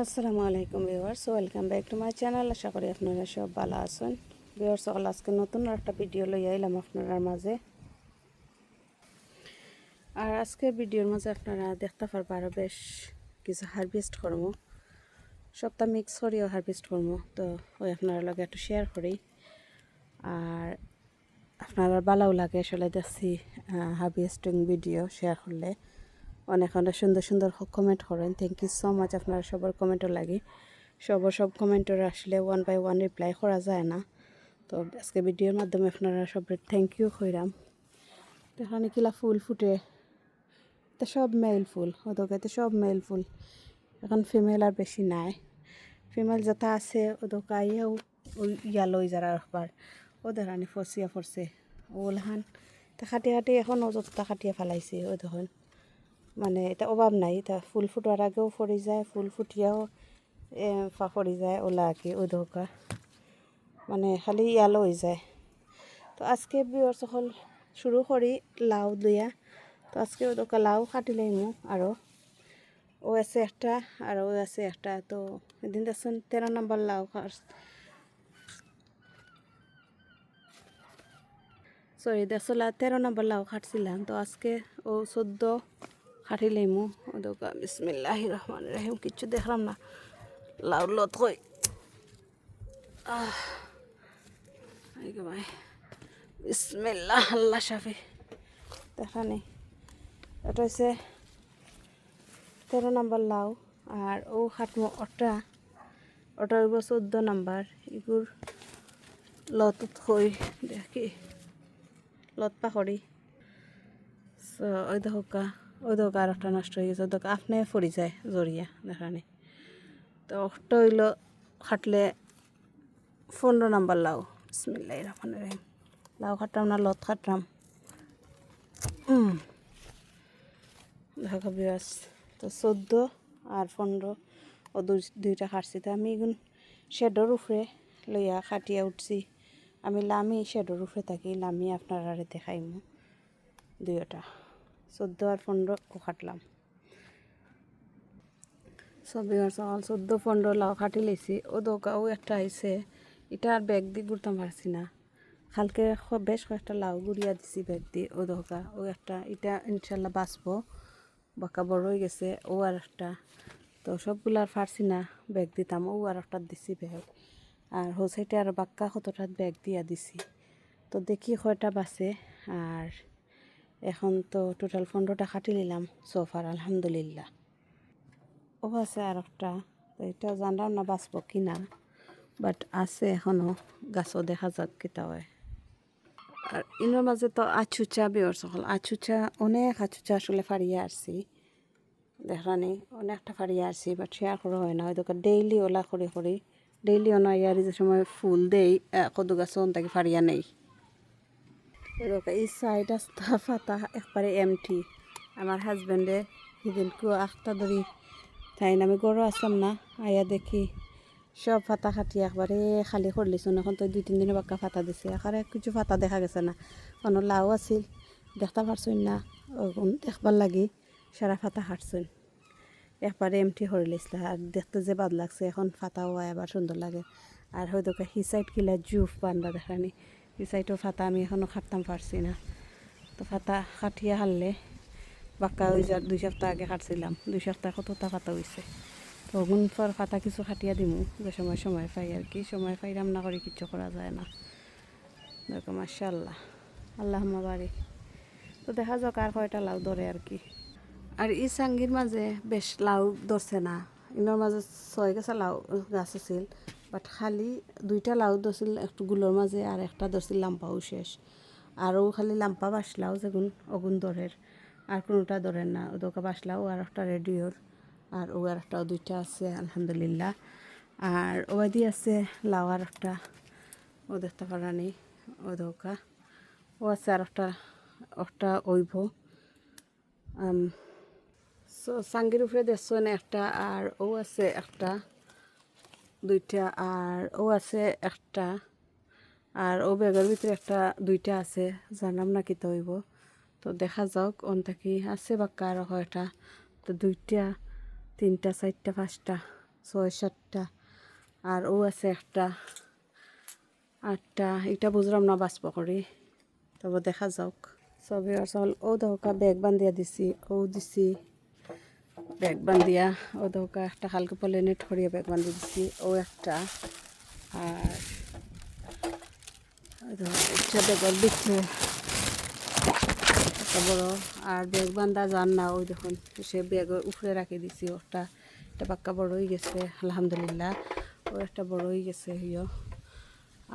আসসালামু আলাইকুম viewers, welcome back to my channel. আশা করি আপনারা সব ভালো আছেন। ভিউয়ার্স সকল আজকে নতুন একটা ভিডিও লই আইলাম আপনার মাঝে। আর আজকে ভিডিওর মাঝে আপনারা দেখতে পারব আরও বেশ কিছু হারভেস্ট করব সবটা মিক্স করিও হারভেস্ট করব তো ওই আপনারা লগে একটু শেয়ার করি। আর আপনারা ভালোও লাগে আসলে দেখছি হারভেস্টিং ভিডিও শেয়ার করলে। অনেক অনেক সুন্দর সুন্দর কমেন্ট করেন। থ্যাংক ইউ সো মাচ আপনারা সবার কমেন্টও লাগে। সবার সব কমেন্টের আসলে ওয়ান বাই ওয়ান রিপ্লাই করা যায় না। তো আজকে ভিডিওর মাধ্যমে আপনারা সবার থ্যাংক ইউ কইরাম। এখানে কিলা ফুল ফুটে। এটা সব মেল ফুল। ওদকে সব মেল ফুল। এখন ফিমেল আর বেশি নাই। ফিমেল যেটা আছে ওদকে আইয়াও ওই ইয়া লই যারা রাখবার ওদের হানি ফসিয়া ফরছে ওলহান তা খাটি খাটি এখন অযথা খাটিয়ে ফেলাইছে ও দেখুন মানে এটা অভাব নাই এটা ফুল ফুটার আগেও ফরি যায় ফুল ফুটিয়াও এ, যায় ওলা আর কি ওই ধোকা মানে খালি ইয়ালো হয়ে যায়। তো আজকে বিয়র সকল শুরু করি লাউ দিয়া। তো আজকে ওই দোকা লাউ কাটি লাইমু আরও ও আছে একটা আর ও আছে একটা। তো এদিন দেখছেন তেরো নম্বর লাউ সরি দেখলা তেরো নম্বর লাউ খাটছিলাম তো আজকে ও চোদ্দ খাটি লাইমু ও দোকা বিসমিল্লাহ রহমান রাহিম, কিচ্ছু দেখলাম না। লাউ লত কই? ভাই, বিসমিল্লাহ, আল্লাহ সাফি দেখা নেই। এটা হচ্ছে তেরো নম্বর লাউ, আর ও খাটমো ওটা ওটা হইব চোদ্দ নাম্বার। এগুর লতত হই দেখি। লত পাখরি ওই দোকা ওই দোকা আর একটা নষ্ট হয়ে গেছে দোকা আপনি ফরি যায় জড়িয়া দেখানি। তো ওটা হইল খাটলে পনেরো নাম্বার লাউ। বিসমিল্লাহ রহমান রহিম। লাউ খাটলাম না, লত খাটলাম ঢাকা বিয়াস তো চোদ্দ আর পনেরো, ও দুই, দুইটা খাটছি। তো আমি এগুন শেডর উপরে লইয়া খাটিয়া উঠছি। আমি লামি শেডর উপরে থাকি, লামি আপনারা দেখাইমু। দুইটা। চোদ্দ আর পনেরো ও খাটলাম সবই সকাল চোদ্দ পনেরো লাউ খাটি লেছি। ও দোকাও একটা আইছে এটা আর ব্যাগ দিয়ে ঘুরতাম পারছি না। কালকে বেশ কয়েকটা লাউ গুড়িয়া দিছি ব্যাগ দিয়ে ও দোকা ও একটা এটা ইনশাল্লাহ বাঁচবো। বাঁকা বড় হয়ে গেছে ও আর একটা তো সবগুলো আর পারছি না ব্যাগ দিতাম ও আর একটা দিছি ব্যাগ আর হোসাইটে আর বাক্কা কতটা ব্যাগ দিয়া দিছি। তো দেখি কয়টা বাসে আর এখন তো টোটাল পনেরোটা খাটি নিলাম সোফার আলহামদুলিল্লাহ। ও আছে আর একটা এটা জানলাম না বাঁচব কি না বাট আছে এখনও গাছও দেখা যাক কিতা আর ইনোর মাঝে তো আছুচা বিয়র সকল আছুচা, অনেক আছুচা আসলে ফারিয়ে আসছি দেখানি অনেকটা ফারিয়ে আসছি বাট শেয়ার করা হয় না, হয়তো ডেইলি ওলা করি করি ডেইলি অনা ইয়ার যে সময় ফুল দেই কদু গাছও তাকে ফারিয়া নেই। এই সাইড আস্তা ফাতা একবারে এমটি আমার হাজবেন্ডে সেদিনকে আখটা ধরি, তাই আমি গরু আসলাম না, আয়া দেখি সব ফাতা খাটি একবারে খালি করলিছোন। এখন তো দুই তিন দিনের বাক্কা ফাতা দিছে, এখানে কিছু ফাতা দেখা গেছে না। কোনো লাউ আছিল, দেখতে পারছই না দেখবার লাগি সারা ফাতা হাঁটছেন। একবারে এমটি হরে লিসলা আর দেখতে যে বাদ লাগছে, এখন ফাতাও আবার সুন্দর লাগে। আর হয়তো হি সাইড কিলা জুফ বান্দা দেখানি। হি সাইডও ফাতা আমি এখনও খাটতাম পারছি না। তো ফাতা খাটিয়ে হারলে বাক্কা ওই যা দুই সপ্তাহ আগে কাটছিলাম দুই সপ্তাহ কতটা ফাতা হয়েছে তো ওগুন পর ফাতা কিছু খাটিয়া দিমু। যে সময় সময় পাই আর কি। সময় পাই রান্না করে কিচ্ছু করা যায় না। দেখো মাশাল্লাহ আল্লাহ বাড়ি তো দেখা যাক আর কয়টা লাউ ধরে আর কি। আর এই সাঙ্গির মাঝে বেশ লাউ ধরছে না। ইনোর মাঝে ছয় গেছে লাউ গাছ আছিল। বাট খালি দুইটা লাউ ধরছিল, একটু গুলোর মাঝে আর একটা ধরছিল লাম্পাও শেষ। আরও খালি লাম্পা বাসলাও যেগুন অগুন দরের আর কোনোটা ধরেন না। ওদোকা বাসলাও আর একটা রেডিওর, আর ও আর একটা দুইটা আছে, আলহামদুলিল্লাহ। আর ওয়াদি আছে, লাউ আর একটা। ও দেখতে পারা নেই ও দোকা ও আছে আর একটা একটা ওইভ। সো সাঙ্গির উপরে দেখছ না একটা, আর ও আছে একটা। দুইটা আর ও আছে একটা, আর ও ব্যাগের ভিতরে একটা দুইটা আছে জানাম না কি হইব তো দেখা যাওক অন থাকি আছে বাক্কা আরও কয়টা তো দুইটা, তিনটা, চারটা, পাঁচটা, ছয়, সাতটা, আর ও আছে একটা, আটটা এটা বুঝলাম না বাঁচব করি। তবে দেখা যাওক সবে আসল ও দহকা ব্যাগ বান্ধিয়া দিছি, ও দিছি। ব্যাগ বান্ধিয়া ও দহকা একটা হালকা পলেনে ঠরিয়া ব্যাগ বান্ধি দিছি ও একটা। আর ও দেখো, একটা বড়। আর ব্যাগ বান্ধা যান না ওই দেখুন সে ব্যাগের উপরে রাখি দিছি ওটা একটা পাক্কা বড় হয়ে গেছে আলহামদুলিল্লাহ। ও একটা বড় হয়ে গেছে হিও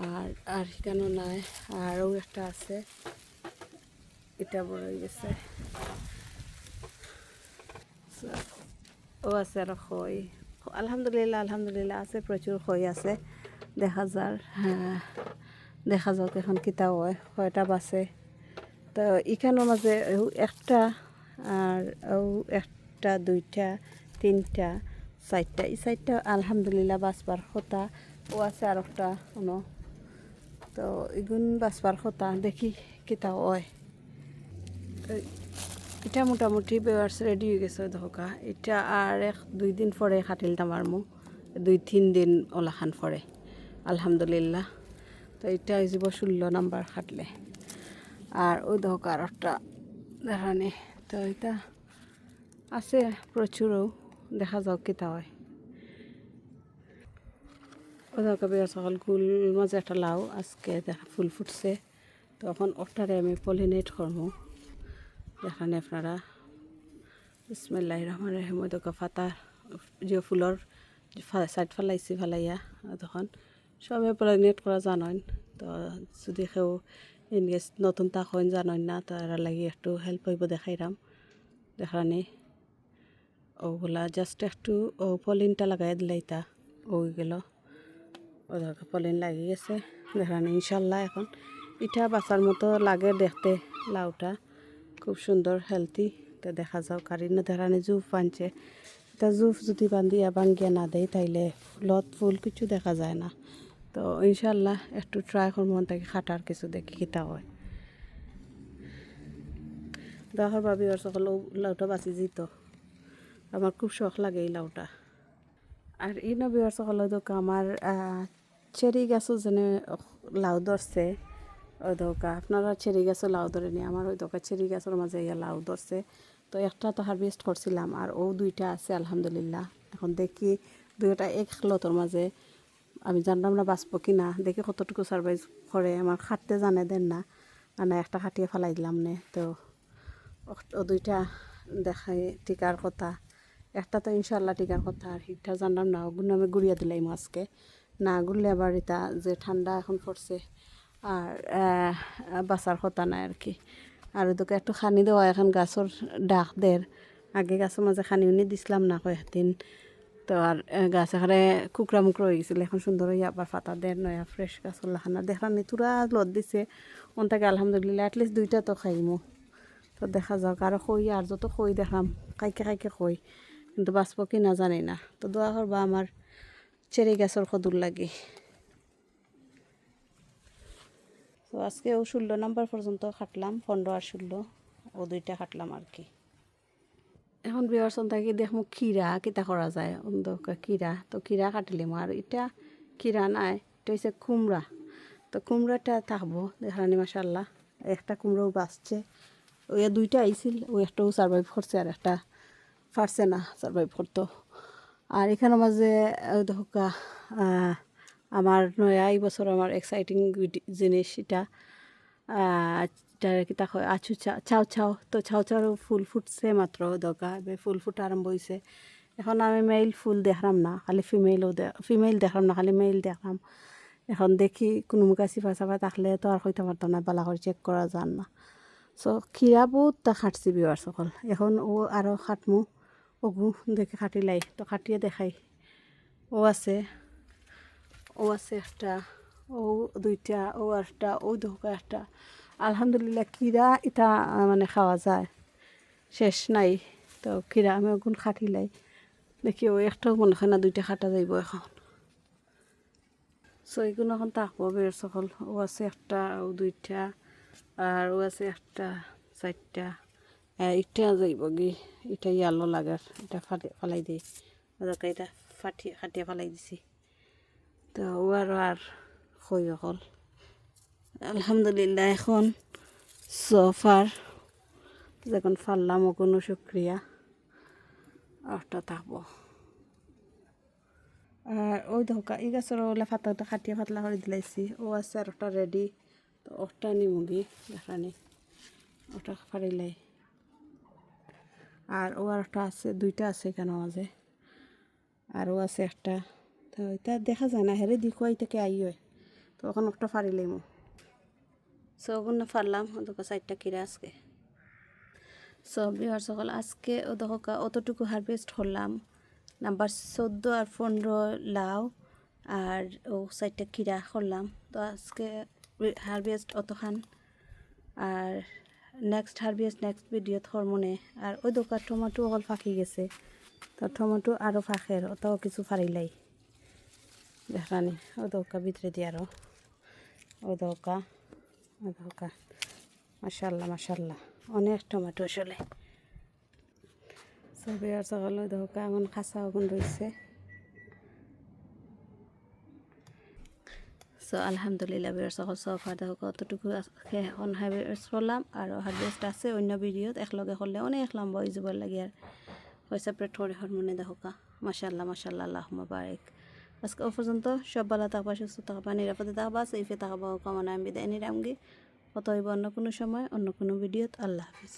আর আর কেন নাই আর ও একটা আছে এটা বড় হয়ে গেছে। ও আছে আর খই। আলহামদুলিল্লাহ আলহামদুলিল্লাহ আছে, প্রচুর খই আছে। দেখা যার হ্যাঁ দেখা যাক এখন কিতা হয়, কয়টা বাসে তো এখানোর মাঝে একটা আর ও একটা, দুইটা, তিনটা, চারটা। এই চারটা আলহামদুলিল্লাহ বাঁচবার কথা। ও আছে আর একটা কোনো তো এগুন বাঁচবার কথা, দেখি কিতা হয়। এটা মোটামুটি বেওয়ার্স রেডি হয়ে গেছে ধোকা এটা আর এক দুই দিন পরে খাটিলতাম আর মো দুই, তিন দিন ওলাখান পরে। আলহামদুলিল্লাহ। তো এটা যাব ষোলো নাম্বার খাটলে। আর ওই ধোকা আর একটা দেখানি। তো এটা আছে প্রচুরও, দেখা যাওক কিতা হয়। ও ধোকা বেয়ার সকাল গুল মাঝে একটা লাউ, আজকে দেখা ফুল ফুটছে। তো তখন ওটারে আমি পলিনেট করব দেখেন আপনারা। বিসমিল্লাহ রহমান রহিম, ওই দোকা ফাতা, যে ফুলর সাইড ফেলাইছি, ফেলাইয়া, তখন সবে প্রেগনেন্ট করা জানেন তো যদি কেউ এনগেজ নতুন তখন জানেন না, তারা লাগি একটু হেল্প হইব দেখাইরাম। দেখানি ওগুলা জাস্ট একটু, ও পলিনটা লাগাই দিলাইতা ওই গেল। পলিন লাগি গেছে। দেখানি, ইনশাল্লাহ এখন পিঠা বাচ্চার মতো লাগে দেখতে, লাউটা। খুব সুন্দর হেলদি তো দেখা যাও কারি না দেখানি জুফ বানছে তা জুফ যদি বান্ধিয়া বাঙ্গিয়া না দেয়, তাইলে ফুলত ফুল কিছু দেখা যায় না। তো ইনশাল্লাহ একটু ট্রাই করব তাকে খাটার কিছু দেখি কিতা হয়। দেখার ভাবি আর সকল লাউটা বাঁচি যেত আমার খুব শখ লাগে এই লাউটা। আর এই নবী আর সকল আমার চেরি গাছও যেনে লাউ ধরছে। ওই দোকা আপনারা চেরি গাছও লাউ ধরে নি আমার ওই দোকা চেরি গাছের মাঝে ইয়া লাউ ধরছে। তো একটা তো হারভেস্ট করছিলাম, আর ও দুইটা আছে, আলহামদুলিল্লাহ। এখন দেখি দুইটা এক লতর মাঝে। আমি জানলাম না বাঁচব কি না দেখি কতটুকু সার্ভাইভ করে। আমার খাটতে জানে দেন না। মানে একটা খাটিয়ে ফেলাই দিলাম নে। তো ও- দুইটা দেখাই টিকার কথা। একটা তো ইনশাল্লাহ টিকার কথা। আর হিটটা জানলাম না। ওগুলো আমি গুড়িয়া দিলাই মাছকে না গুললে আবার এটা যে ঠান্ডা এখন পড়ছে। আর বাঁচার কথা নাই আর কি। আর ওদেরকে একটু খানি দেওয়া, এখন গাছের ডাক দের আগে গাছের মাঝে খানি উনি দিছিলাম না কয়েকদিন তো আর গাছ এখানে কুকরা মুকরা হয়ে গেছিল। এখন সুন্দর হয়ে আবার পাতা দেয় নয়া ফ্রেশ গাছ দেখলাম নি তুরা লত দিছে। ওনটাকে আলহামদুলিল্লাহ অ্যাটলিস্ট দুইটা তো খাইমো। তো দেখা যাক আর খই আর যত খই দেখাম। কাইকে কাইকে খই কিন্তু বাঁচব কি না জানি না। তো দোয়া করবা আমার চেরি গাছের কদুর লাগে। তো আজকে ও ষোলো নাম্বার পর্যন্ত খাটলাম, পনেরো আর ষোলো। ও দুইটা খাটলাম আর কি। এখন বিয়ার সন্তাকে দেখমু খিরা কিতা করা যায়, অন্ধকা খিরা তো খিরা কাটিলিম আর এটা খিরা নাই এটা হচ্ছে কুমড়া। তো কুমড়াটা থাকব দেখানি মাসাল্লাহ একটা কুমড়াও বাঁচছে। ওই দুইটা আইছিল ওই একটাও সার্ভাইভ করছে আর একটা পারছে না সার্ভাইভ করতো। আর এখানের মাঝে ধোকা আমার নয়া এই বছর আমার এক্সাইটিং জিনিস এটা। এটা কি তা কয় আছু চাও চাও, তো চাও চাও ফুল ফুটছে মাত্র দরকার ফুল ফুটা আরম্ভ হয়েছে এখন আমি মেইল ফুল দেখলাম না, খালি ফিমেলও ফিমেল দেখলাম না, খালি মেইল দেখলাম এখন দেখি কোনো মুখা চিফা চাফা থাকলে তো আর হইতে পারতাম না, বালা করে চেক করা যান না। সো খিরা বহুত তা খাটছি বিয়ার সকল। এখন ও আরও খাটমু, ওগু দেখে খাটিলাই, তো খাটিয়ে দেখাই। ও আছে। ও আছে একটা ও দুইটা ও একটা ও দুকা একটা। আলহামদুলিল্লাহ কিরা এটা মানে খাওয়া যায়। শেষ নাই। তো কিরা আমি ওগুন খাটিলাই দেখি ও একটাও মনে হয় না দুইটা খাটা যাইব এখন। সো এগুলো এখন থাকব বের সকল ও আছে একটা ও দুইটা আর ও আছে একটা চারটা। আহ, এটা যাইব কি এটা ইয়ালো লাগার। এটা ফালাই ফালাই দিই এটা ফাটিয়ে খাটিয়ে ফেলাই দিছি। তো ও আর আর খই অকল আলহামদুলিল্লাহ এখন সোফার যখন ফাললাম ও কোনো শুক্রিয়া আরটা থাকব। আর ওই ধোকা এই গাছের ওলা ফাতাটা খাটিয়ে ফাতলা করে দিলাইছি। ও আছে আর ওটা রেডি তো ওটা নিমুগি দেখানি ওটা ফারিলাই আর ও আর একটা আছে, দুইটা আছে কেন মাঝে। আরও আছে একটা তো এটা দেখা যায় না, হেরে দিকো এইটাকে আই হয়। তো ওখানে একটা ফারিলাম সো ওগুলো ফারলাম ওদেরকে চারটা কিরা আজকে। সব বিহার সকল, আজকে ও অতটুকু হারভেস্ট করলাম। নাম্বার চোদ্দ আর পনেরো লাউ আর ও চারটা কিরা করলাম। তো আজকে হারভেস্ট অতখান। আর নেক্সট হারভেস্ট নেক্সট ভিডিওত হরমোনে আর ওই দোকান টমাটো অকল ফাঁকি গেছে। তো টমাটো আরও ফাঁকের, ওটাও কিছু ফারিলাই আরও ও দোকা ও দোকা মাসাল্লাহ মাসাল্লাহ অনেক টমেটো আসলে সবে আর সকালে দোকা এখন খাসা ওগুন রয়েছে সো আলহামদুলিল্লাহ বের সকল সব হাতে কতটুকু এখন হারভেস্ট করলাম আর হারভেস্ট আছে অন্য ভিডিওত একলগে করলে অনেক লম্বা হয়ে যাবার লাগে আর ওই সেপারেট করে হরমোনে দেখা মাসাল্লাহ মাসাল্লাহ আল্লাহ বারেক আজকে ও পর্যন্ত সব ভালো থাকবা, সুস্থ থাকবা, নিরাপদে থাকবা সেফে থাকবা কামনা আমি বিদায় নিরামগি অতএব অন্য কোনো সময়, অন্য কোনো ভিডিওত আল্লাহ হাফিজ।